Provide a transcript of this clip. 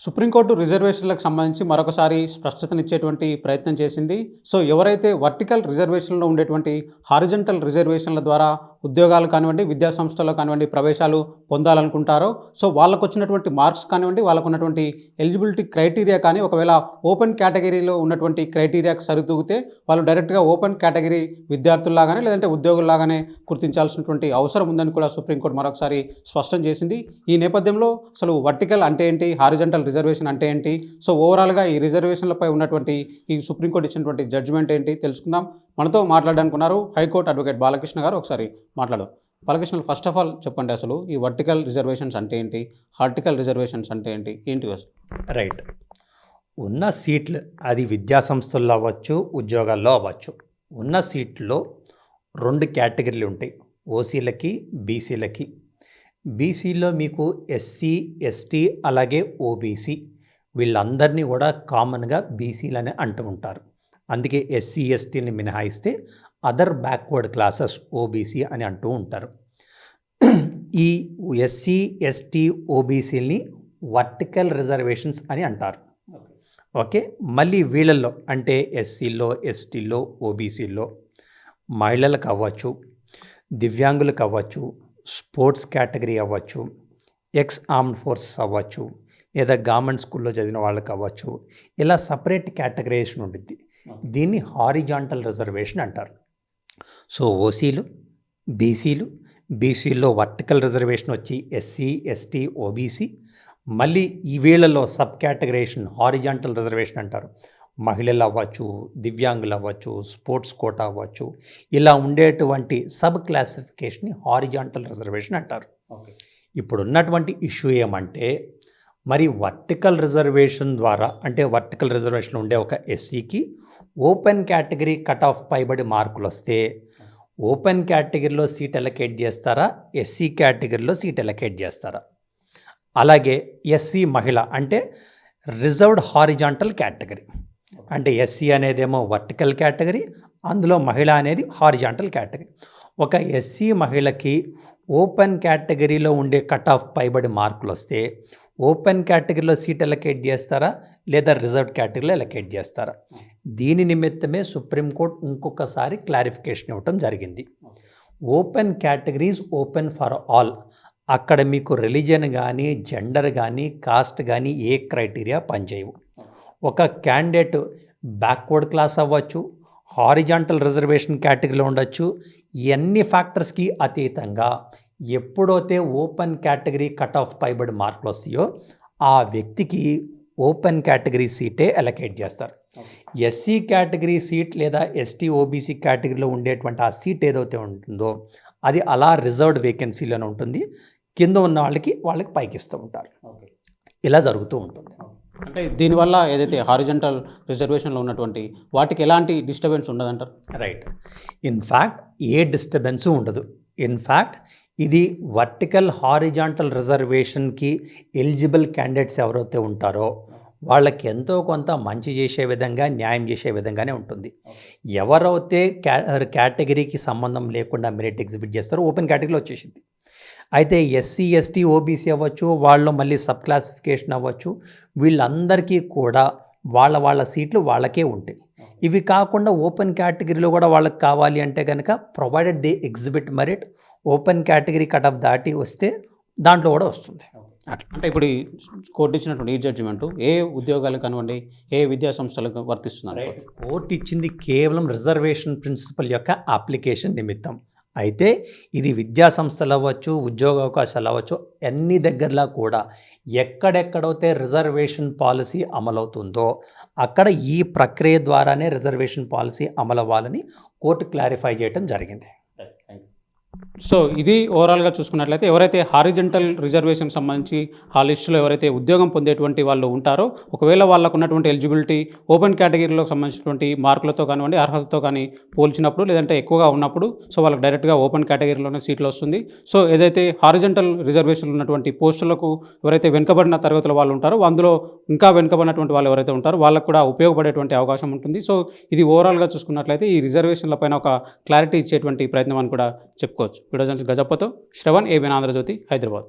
Supreme court రిజర్వేషన్లకు సంబంధించి మరొకసారి స్పష్టతనిచ్చేటువంటి ప్రయత్నం చేసింది. సో ఎవరైతే వర్టికల్ రిజర్వేషన్లో ఉండేటువంటి హారిజంటల్ రిజర్వేషన్ల ద్వారా ఉద్యోగాలు కానివ్వండి విద్యా సంస్థల్లో కానివ్వండి ప్రవేశాలు పొందాలనుకుంటారో సో వాళ్ళకు వచ్చినటువంటి మార్క్స్ కానివ్వండి వాళ్ళకు ఉన్నటువంటి ఎలిజిబిలిటీ క్రైటీరియా కానీ ఒకవేళ ఓపెన్ కేటగిరీలో ఉన్నటువంటి క్రైటీరియాకి సరితూగితే వాళ్ళు డైరెక్ట్గా ఓపెన్ కేటగిరీ విద్యార్థుల్లాగానే లేదంటే ఉద్యోగుల్లాగానే గుర్తించాల్సినటువంటి అవసరం ఉందని కూడా సుప్రీంకోర్టు మరొకసారి స్పష్టం చేసింది. ఈ నేపథ్యంలో అసలు వర్టికల్ అంటే ఏంటి? హారిజంటల్ రిజర్వేషన్ అంటే ఏంటి? సో ఓవరాల్గా ఈ రిజర్వేషన్లపై ఉన్నటువంటి ఈ సుప్రీంకోర్టు ఇచ్చినటువంటి జడ్జిమెంట్ ఏంటి? తెలుసుకుందాం. మనతో మాట్లాడడానికి ఉన్నారు హైకోర్టు అడ్వకేట్ బాలకృష్ణ గారు. ఒకసారి మాట్లాడు బాలకృష్ణ ఫస్ట్ ఆఫ్ ఆల్ చెప్పండి అసలు ఈ వర్టికల్ రిజర్వేషన్స్ అంటే ఏంటి? హార్టికల్ రిజర్వేషన్స్ అంటే ఏంటి? ఏంటి అసలు? రైట్ ఉన్న సీట్లు అది విద్యా సంస్థల్లో అవ్వచ్చు ఉద్యోగాల్లో అవ్వచ్చు. ఉన్న సీట్లో రెండు కేటగిరీలు ఉంటాయి. ఓసీలకి బీసీలకి బీసీలో మీకు ఎస్సీ ఎస్టీ అలాగే ఓబీసీ వీళ్ళందరినీ కూడా కామన్గా బీసీలని అంటూ ఉంటారు. అందుకే ఎస్సీ ఎస్టీని మినహాయిస్తే అదర్ బ్యాక్వర్డ్ క్లాసెస్ ఓబీసీ అని అంటూ ఉంటారు. ఈ ఎస్సీ ఎస్టీ ఓబీసీని వర్టికల్ రిజర్వేషన్స్ అని అంటారు. ఓకే? మళ్ళీ వీళ్ళల్లో అంటే ఎస్సీలో ఎస్టీలో ఓబీసీలో మహిళలకు అవ్వచ్చు దివ్యాంగులకు అవ్వచ్చు స్పోర్ట్స్ కేటగిరీ అవ్వచ్చు ఎక్స్ ఆర్మ్డ్ ఫోర్సెస్ అవ్వచ్చు లేదా గవర్నమెంట్ స్కూల్లో చదివిన వాళ్ళకి అవ్వచ్చు. ఇలా సపరేట్ కేటగరైజేషన్ ఉంటుంది దీన్ని హారిజాంటల్ రిజర్వేషన్ అంటారు. సో ఓసీలు బీసీలు బీసీలో వర్టికల్ రిజర్వేషన్ వచ్చి ఎస్సీ ఎస్టీ ఓబీసీ మళ్ళీ ఈ వీళ్ళలో సబ్ కేటగరైజేషన్ హారిజాంటల్ రిజర్వేషన్ అంటారు. మహిళలు అవ్వచ్చు దివ్యాంగులు అవ్వచ్చు స్పోర్ట్స్ కోటా అవ్వచ్చు ఇలా ఉండేటువంటి సబ్ క్లాసిఫికేషన్ని హారిజాంటల్ రిజర్వేషన్ అంటారు. ఇప్పుడు ఉన్నటువంటి ఇష్యూ ఏమంటే మరి వర్టికల్ రిజర్వేషన్ ద్వారా అంటే వర్టికల్ రిజర్వేషన్ ఉండే ఒక ఎస్సీకి ఓపెన్ కేటగిరీ కట్ ఆఫ్ పైబడి మార్కులు వస్తే ఓపెన్ కేటగిరీలో సీట్ ఎలకేట్ చేస్తారా? ఎస్సీ కేటగిరీలో సీట్ ఎలకేట్ చేస్తారా? అలాగే ఎస్సీ మహిళ అంటే రిజర్వ్డ్ హారిజాంటల్ కేటగిరీ అంటే ఎస్సీ అనేదేమో వర్టికల్ కేటగిరీ అందులో మహిళ అనేది హారిజాంటల్ కేటగిరీ ఒక ఎస్సీ మహిళకి ఓపెన్ కేటగిరీలో ఉండే కట్ ఆఫ్ పైబడి మార్కులు వస్తే ఓపెన్ కేటగిరీలో సీట్ ఎలకేట్ చేస్తారా? లేదా రిజర్వ్ కేటగిరీలో ఎలకేట్ చేస్తారా? దీని నిమిత్తమే సుప్రీంకోర్టు ఇంకొకసారి క్లారిఫికేషన్ ఇవ్వటం జరిగింది. Open categories open for all. అక్కడ మీకు రిలీజన్ కానీ జెండర్ కానీ కాస్ట్ కానీ ఏ క్రైటీరియా పనిచేయవు. ఒక క్యాండిడేట్ బ్యాక్వర్డ్ క్లాస్ అవ్వచ్చు హారిజాంటల్ రిజర్వేషన్ కేటగిరీలో ఉండొచ్చు. ఇవన్నీ ఫ్యాక్టర్స్కి అతీతంగా? ఎప్పుడైతే ఓపెన్ కేటగిరీ కట్ ఆఫ్ పైబడి మార్కులు వస్తాయో ఆ వ్యక్తికి ఓపెన్ కేటగిరీ సీటే అలకేట్ చేస్తారు. ఎస్సీ కేటగిరీ సీట్ లేదా ఎస్టీ ఓబీసీ కేటగిరీలో ఉండేటువంటి ఆ సీట్ ఏదైతే ఉంటుందో అది అలా రిజర్వ్డ్ వేకెన్సీలోనే ఉంటుంది. కింద ఉన్న వాళ్ళకి వాళ్ళకి పైకి ఇస్తూ ఉంటారు ఇలా జరుగుతూ ఉంటుంది. అంటే దీనివల్ల ఏదైతే హారిజంటల్ రిజర్వేషన్లో ఉన్నటువంటి వాటికి ఎలాంటి డిస్టర్బెన్స్ ఉండదంటారు? రైట్ ఇన్ఫ్యాక్ట్ ఏ డిస్టర్బెన్స్ ఉండదు. ఇన్ఫ్యాక్ట్ ఇది వర్టికల్ హారిజాంటల్ రిజర్వేషన్కి ఎలిజిబుల్ క్యాండిడేట్స్ ఎవరైతే ఉంటారో వాళ్ళకి ఎంతో కొంత మంచి చేసే విధంగా న్యాయం చేసే విధంగానే ఉంటుంది. ఎవరైతే క్యా కేటగిరీకి సంబంధం లేకుండా మెరిట్ ఎగ్జిబిట్ చేస్తారో ఓపెన్ కేటగిరీలో వచ్చేసింది. అయితే ఎస్సీ ఎస్టీ ఓబీసీ అవ్వచ్చు వాళ్ళు మళ్ళీ సబ్ క్లాసిఫికేషన్ అవ్వచ్చు వీళ్ళందరికీ కూడా వాళ్ళ వాళ్ళ సీట్లు వాళ్ళకే ఉంటాయి. ఇవి కాకుండా ఓపెన్ కేటగిరీలో కూడా వాళ్ళకి కావాలి అంటే కనుక provided the exhibit merit open category cut off దాటి వస్తే దాంట్లో కూడా వస్తుంది. అట్లా అంటే ఇప్పుడు కోర్టు ఇచ్చినటువంటి ఈ జడ్జిమెంట్ ఏ ఉద్యోగాలకు కానివ్వండి ఏ విద్యా సంస్థలకు వర్తిస్తుంది కోర్టు ఇచ్చింది కేవలం రిజర్వేషన్ ప్రిన్సిపల్ యొక్క అప్లికేషన్ నిమిత్తం. అయితే ఇది విద్యా సంస్థలు అవ్వచ్చు ఉద్యోగ అవకాశాలు అవ్వచ్చు అన్ని దగ్గరలా కూడా ఎక్కడెక్కడైతే రిజర్వేషన్ పాలసీ అమలవుతుందో అక్కడ ఈ ప్రక్రియ ద్వారానే రిజర్వేషన్ పాలసీ అమలవ్వాలని కోర్టు క్లారిఫై చేయడం జరిగింది. సో ఇది ఓవరాల్గా చూసుకున్నట్లయితే ఎవరైతే హారిజెంటల్ రిజర్వేషన్ సంబంధించి ఆ లిస్టులో ఎవరైతే ఉద్యోగం పొందేటువంటి వాళ్ళు ఉంటారో ఒకవేళ వాళ్ళకు ఉన్నటువంటి ఎలిజిబిలిటీ ఓపెన్ కేటగిరీలో సంబంధించినటువంటి మార్కులతో కానివ్వండి అర్హతతో కానీ పోల్చినప్పుడు లేదంటే ఎక్కువగా ఉన్నప్పుడు సో వాళ్ళకి డైరెక్ట్గా ఓపెన్ కేటగిరీలోనే సీట్లు వస్తుంది. సో ఏదైతే హారిజెంటల్ రిజర్వేషన్ ఉన్నటువంటి పోస్టులకు ఎవరైతే వెనుకబడిన తరగతుల వాళ్ళు ఉంటారో అందులో ఇంకా వెనుకబడినటువంటి వాళ్ళు ఎవరైతే ఉంటారో వాళ్ళకు కూడా ఉపయోగపడేటువంటి అవకాశం ఉంటుంది. సో ఇది ఓవరాల్గా చూసుకున్నట్లయితే ఈ రిజర్వేషన్ల పైన ఒక క్లారిటీ ఇచ్చేటువంటి ప్రయత్నం అని కూడా చెప్పుకోవచ్చు. వీడియో గజపతో శ్రవణ్ ఏబిన్ ఆంధ్రజ్యోతి హైదరాబాద్.